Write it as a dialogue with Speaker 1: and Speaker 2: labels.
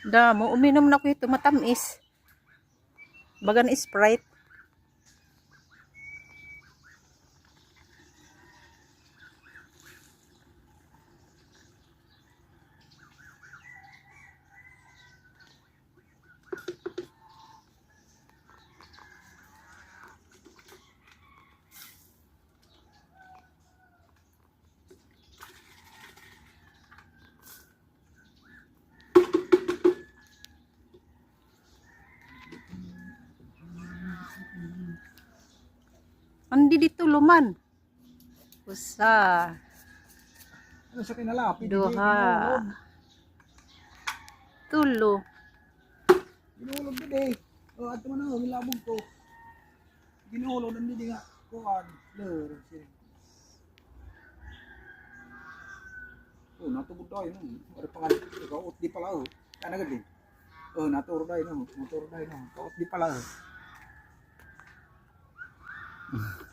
Speaker 1: Damo, uminom na ko ito, matamis. Bagan Sprite. Andi dito luman. Usa,
Speaker 2: Ano sa kinalapit?
Speaker 1: duha, tulo.
Speaker 2: Ginulog din eh. O, ato mo na, milabog ko. Ginulog din nga. Kuhan. Lur. Oh, natubod tayo no. Ari pangal. Kaot di pala oh. Kana gadi. Oh, naturo tayo no. Naturo tayo no. Kaot di pala oh. Mm.